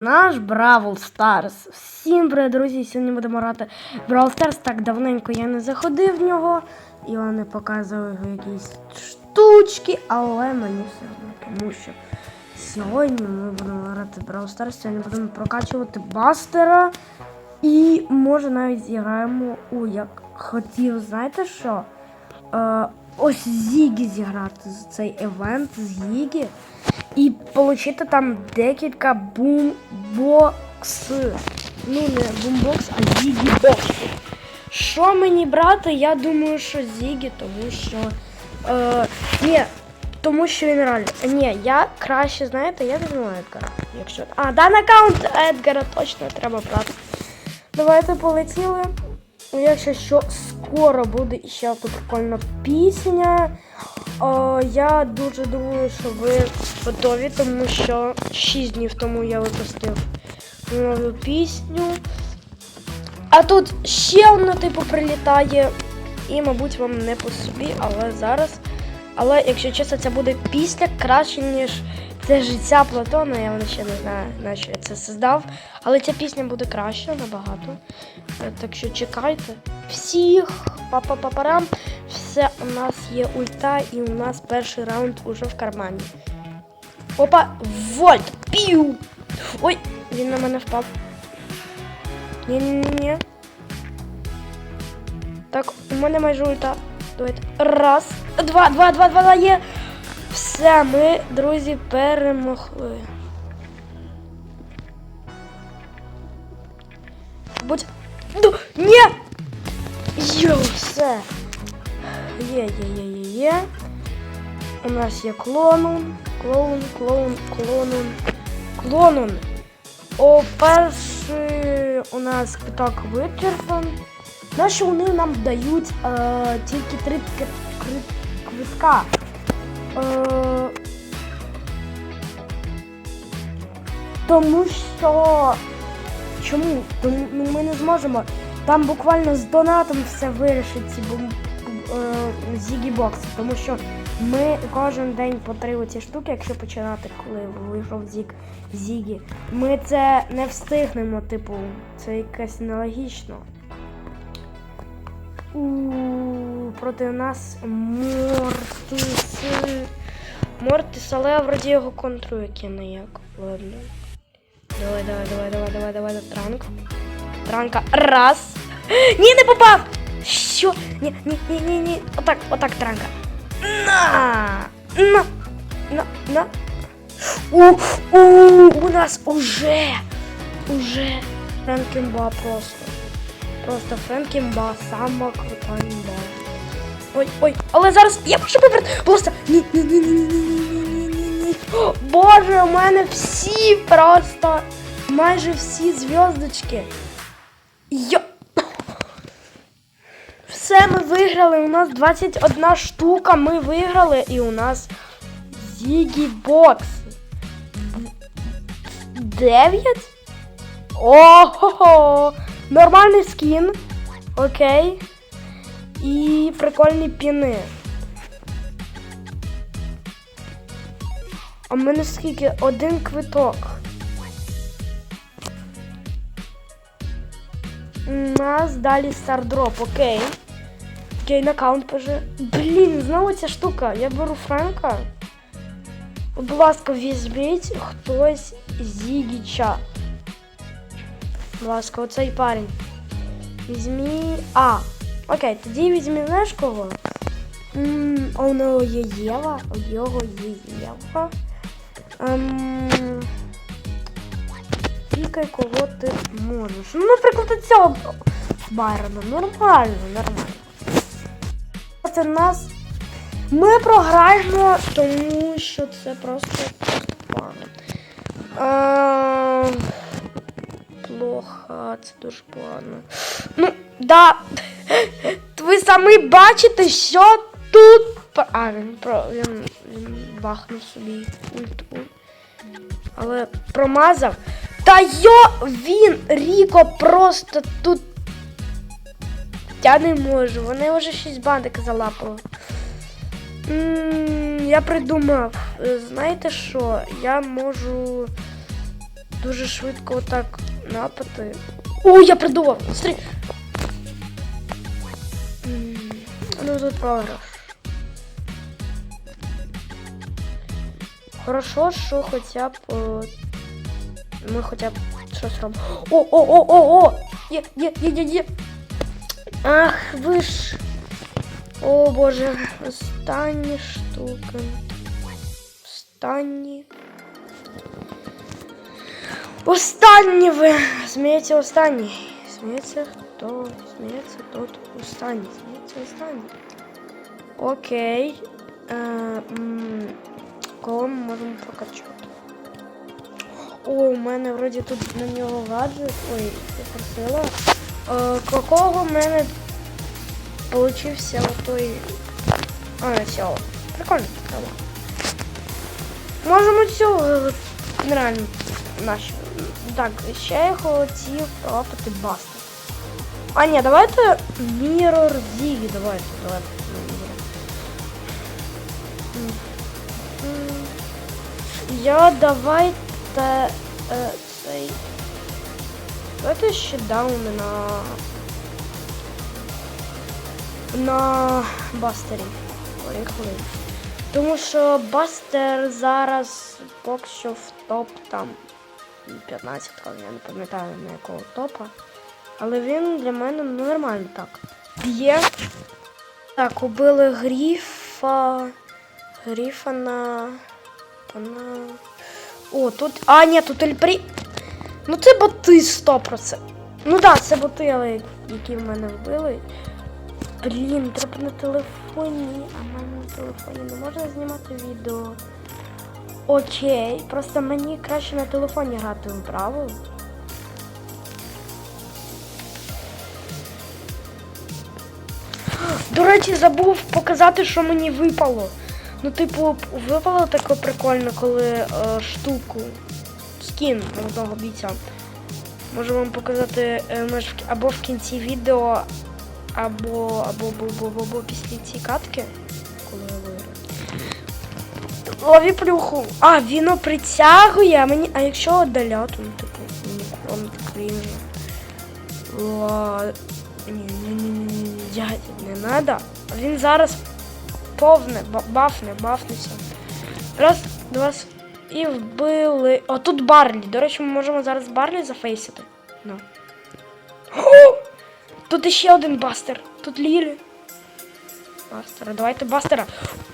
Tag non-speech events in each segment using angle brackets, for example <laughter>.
Наш Бравл Старс. Всім привіт, друзі! Сьогодні будемо грати Бравл Старс. Так давненько я не заходив в нього. І вони показували якісь штучки, але мені все одно, тому що сьогодні ми будемо грати Бравл Старс. Сьогодні будемо прокачувати бастера. І може навіть зіграємо у як хотів, знаєте що? Е, ось Зігі зіграти з цей евент з Зігі і отримати там декілька бумбокс. Ну, не бумбокс, а Зігі бокс. Що мені брати? Я думаю, що Зігі, тому що. Е, ні, тому що він реально. Ні, я краще, знаєте, я візьму Едгара. Якщо. А, даний аккаунт Едгара точно треба брати. Давайте полетіли. Якщо що, скоро буде ще тут прикольна пісня. О, я дуже думаю, що ви готові, тому що 6 днів тому я випустив нову пісню. А тут ще одна типу прилітає. І, мабуть, вам не по собі, але зараз. Але якщо чесно, це буде після краще, ніж це життя Платона. Я ще не знаю, на що я це создав. Але ця пісня буде краща набагато. Так що чекайте. Всіх па-па-па-парам. Все у нас є ульта, і у нас перший раунд уже в кармані. Опа, вольт! Піу! Ой, він на мене впав. Ні-ні-ні. Так, у мене майже ульта. Давайте. Раз, два, два, два, два, два є. Все, ми, друзі, перемогли. Будь. Ні! Йо, все. Є, є, є, є, є. У нас є клоун, клоун, клоун, клоун, клоун. О, перший у нас квиток вичерпан. Наші вони нам дають е, тільки три кви- кви- квитка. Е, тому що. Чому? Ми не зможемо. Там буквально з донатом все вирішить бум... бокси, тому що ми кожен день по три оці штуки, якщо починати, коли вийшов зік Зігі, ми це не встигнемо, типу, це якось нелогічно. У проти нас Мортис. Мортис, але я вроді його контрую, як я не як. Ладно. Давай, давай, давай, давай, давай, давай, транк. Транка. Раз. Ні, не попав! Що? Ні, ні, ні, ні, ні. Отак, отак, транка. На! На! На! На! У, у, у нас уже! Уже Френкімба просто. Просто Френкімба, сама крута імба. Ой, ой, але зараз я можу вибрати. Просто ні, ні, ні, ні, ні, ні, ні, ні, ні, ні. О, Боже, у мене всі просто майже всі зв'язочки. Йо. Все, ми виграли. У нас 21 штука. Ми виграли і у нас Зігі Бокс. 9? Ого! Нормальний скін. Окей. І прикольні піни. А в мене скільки? Один квиток. У нас далі стардроп, окей. Окей, на аккаунт поже. Блін, знову ця штука. Я беру Франка. Будь ласка, візьміть хтось Зігіча. Будь ласка, оцей парень. Візьмі. А, окей, тоді візьмі знаєш кого? М, а У нього є Єва, у його є Єва. Ем... Тільки кого ти можеш. Ну, наприклад, цього Байрона. Нормально, нормально. Це нас. Ми програємо, тому що це просто, погано. Ем, Плохо, це дуже погано. Ну, да. Ви самі бачите, що тут. А, він про. Він, він бахнув собі ульту. Але промазав. Та йо він Ріко просто тут. Я не можу. Вони вже щось бандик залапали. М, Я придумав. Е, Знаєте що? Я можу дуже швидко так напати. О, я придумав! Смотри. Ну тут програш. Хорошо, що хоча б е, ми хоча б щось робимо. О, о, о, о, о! Є, є, є, є, є. Ах, ви ж. О боже, останні штуки. Останні. Останні ви. Сміється останній. Сміється хто? Сміється тот останній. Сміється останній. Окей. Е, м, кого ми можемо прокачати? О, у мене вроді тут на нього гаджет. Ой, я просила. Е, какого в мене получився той. А, все. Прикольно. Можемо цього реально наші. Так, ще я хотів пробувати басти. А, ні, давайте Mirror Ziggy, давайте, давайте. Я давайте е, цей. Давайте ще дауни на. На бастері. Поїхали. Тому що бастер зараз поки що в топ там 15, я не пам'ятаю на якого топа. Але він для мене ну, нормально так. Б'є. Так, убили гріфа. Гріфа на... О, тут. А, ні, тут Ельпрі. Ну це боти 100%. Ну так, да, це боти, але які в мене вбили. Блін, треба на телефоні, а в мене на телефоні не можна знімати відео. Окей, просто мені краще на телефоні грати в. До речі, забув показати, що мені випало. Ну, типу, випало таке прикольно, коли е, штуку. Скін одного бійця. Можу вам показати е, або в кінці відео, або, або, або, або, або, після цієї катки, коли я виграю. Лові плюху. А, віно притягує, а мені. А якщо отдаляти, ну типу, мені он крінжа. Ла... Ні, ні, ні, ні, ні, я не надо. Він зараз повне, ба- бафне, бафнеться. Раз, два, і вбили. О, тут Барлі. До речі, ми можемо зараз Барлі зафейсити. Ну. О! Тут іще один бастер. Тут Лірі. Бастера, давайте бастера.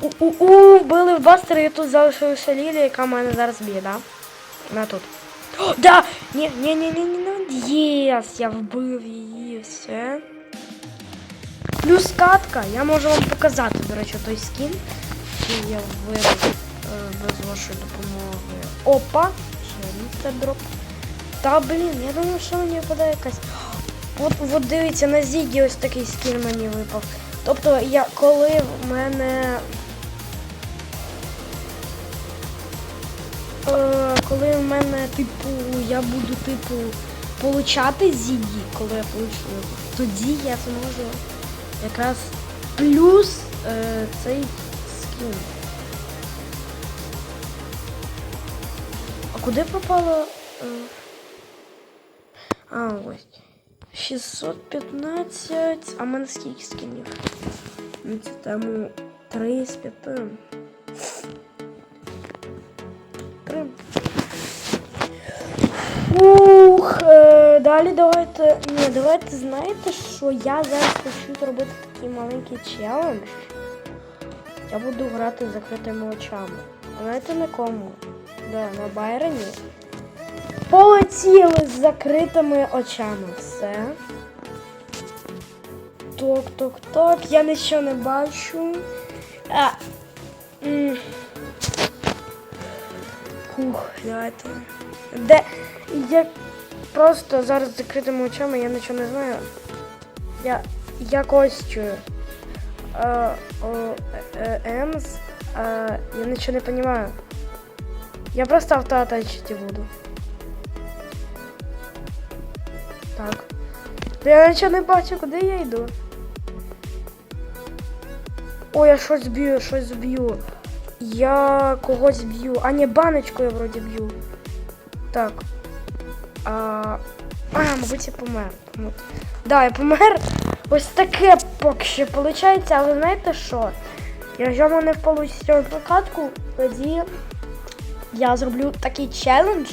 У-у-у, вбили бастера і тут залишилася Лілі, яка мене зараз б'є, да? На тут. О, да! Ні, ні, ні, ні, ні. Єс, я вбив її, все. Плюс катка, я можу вам показати, до речі, той скін, який я вибив е, без вашої допомоги. Опа! Ще один степ-дроп. Та блін, я думаю, що мені випадає якась. От, от дивіться, на Зігі ось такий скін мені випав. Тобто, я коли в мене. Е, коли в мене, типу, я буду, типу, получати Зігі, коли я получу, тоді я зможу якраз плюс е, цей скін. Куди пропало? Е, а, ось. 615. А в мене скільки скінів? Ну, це там 3 з 5. 3. Ух, е, далі давайте. Ні, давайте знаєте, що я зараз хочу зробити такий маленький челендж. Я буду грати з закритими очами. А знаєте на кому? Да, на Байроні. Полетіли з закритими очами. Все. Ток, ток, ток. Я нічого не бачу. А. Фух, давайте. Де. Я просто зараз з закритими очами, я нічого не знаю. Я. Я когось чую. Емс. Е, я нічого не розумію. Я просто автоатачити буду. Так. Я нічого не бачу, куди я йду. Ой, я щось б'ю, щось б'ю. Я когось б'ю. А ні, баночку я вроді б'ю. Так. А, а мабуть, я помер. Тому- Да, я помер. Ось таке поки що виходить, але знаєте що? Якщо мене вийде прокатку, тоді я зроблю такий челендж.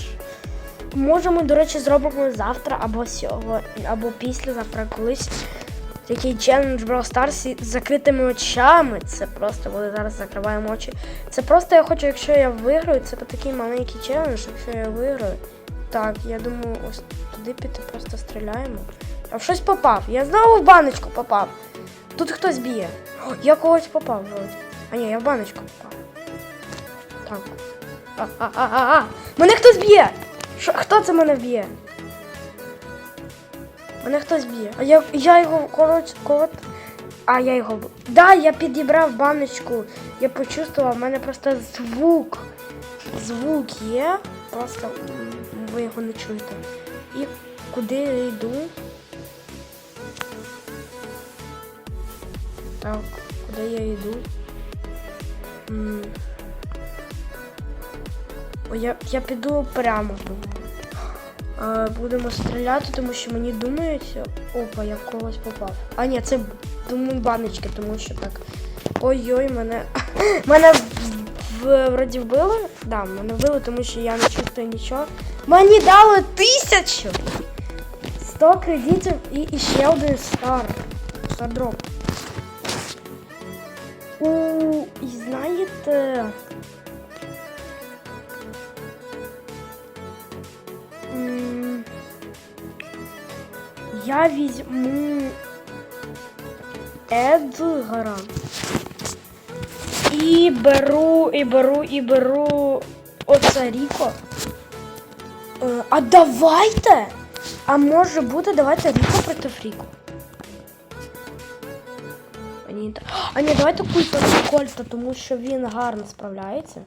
Може, ми, до речі, зробимо завтра або сьогодні, або післязавтра колись. Такий челендж Brawl Stars з закритими очами. Це просто коли зараз закриваємо очі. Це просто я хочу, якщо я виграю, це такий маленький челендж, якщо я виграю. Так, я думаю, ось туди піти просто стріляємо. А в щось попав. Я знову в баночку попав. Тут хтось б'є. Я когось попав. А ні, я в баночку попав. Так. А-а-а-а! Мене хтось б'є! Хто це мене б'є? Мене хтось б'є. А я, я його коротше, кот. А я його. Да, я підібрав баночку. Я почувствував, в мене просто звук. Звук є. Просто ви його не чуєте. І куди я йду? Так, куди я йду? Я, я піду прямо. Будемо стріляти, тому що мені думається. Опа, я в когось попав. А ні, це думаю баночки, тому що так. Ой-ой, мене. <laughs> мене вроді вбили? Да, мене вбили, тому що я не чувствую нічого. Мені дали тисячу! 100 кредитів і, і ще один стар. Стардроп. У, і знаєте. Я візьму Едгара. І беру, і беру, і беру оце Ріко. Е, А давайте! А може бути, давайте Ріко проти Фріко. А ні, давайте культ проти Кольта, тому що він гарно справляється.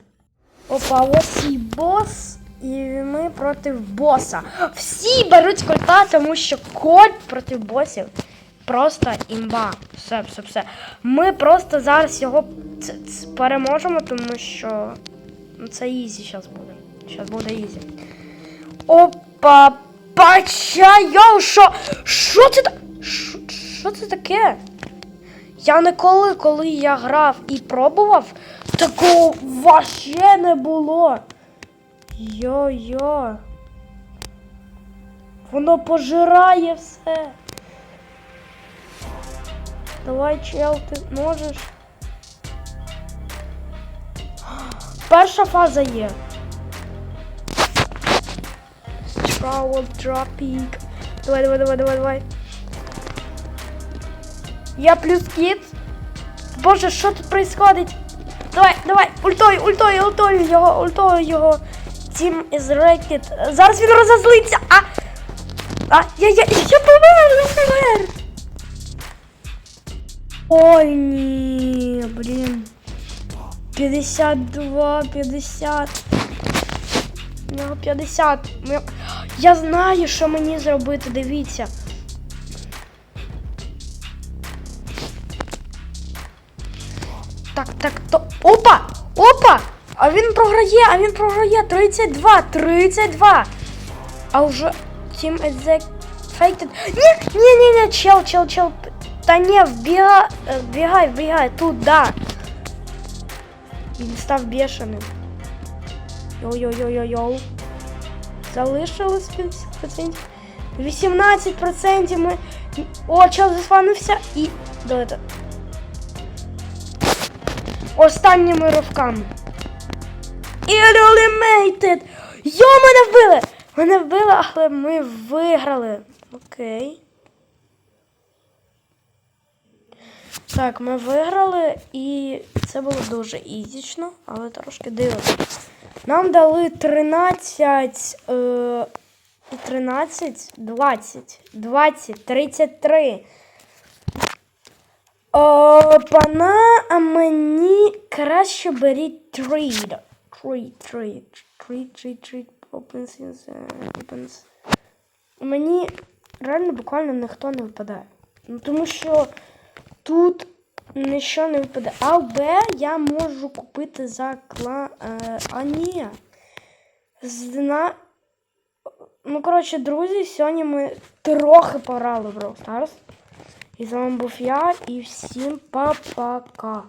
Опа, ось і бос. І ми проти боса. Всі беруть кольта, тому що кольт проти босів просто імба. Все, все, все. Ми просто зараз його переможемо, тому що ну, це ізі зараз буде. Зараз буде ізі. Опа, пача, йоу, що? Що це? Що, що це таке? Я ніколи, коли я грав і пробував, такого вообще не було. Йо-йо. Воно пожирає все. Давай, чел, ти можеш. Перша фаза є. Travel Dropping. Давай, давай, давай, давай, давай. Я плюс кіт. Боже, що тут происходить? Давай, давай, ультою, ультою, ультою його, ультою його. Team is rated. Зараз він розозлиться. А! А, я, я, я помер, я помер. Ой, ні, блін. 52, 50. У нього 50. Я знаю, що мені зробити, дивіться. Так, так, то. Опа! Опа! А він програє, а він програє. 32, 32. А вже Team Exec Fated. Ні, ні, ні, ні, чел, чел, чел. Та ні, вбігай, е, вбігай, вбігай, тут, да. Він став бешеним. Йоу-йоу-йоу-йоу. Залишилось 50%. 18% ми. О, чел заспавнився і. Давайте. Останніми ривками. І Eliminated! Йо, мене вбили! Мене вбили, але ми виграли. Окей. Так, ми виграли, і це було дуже ізічно, але трошки дивно. Нам дали 13, е, 13, 20, 20, 33. О, пана, а мені краще беріть трейд. Трейд, трейд, трейд, трейд, трейд, opens, opens. Мені реально буквально ніхто не випадає. Ну, тому що тут нічого не випадає. А Б я можу купити за кла... Е, а ні. Зна... Ну, коротше, друзі, сьогодні ми трохи пограли в Brawl. І з вами був я, і всім па-пока.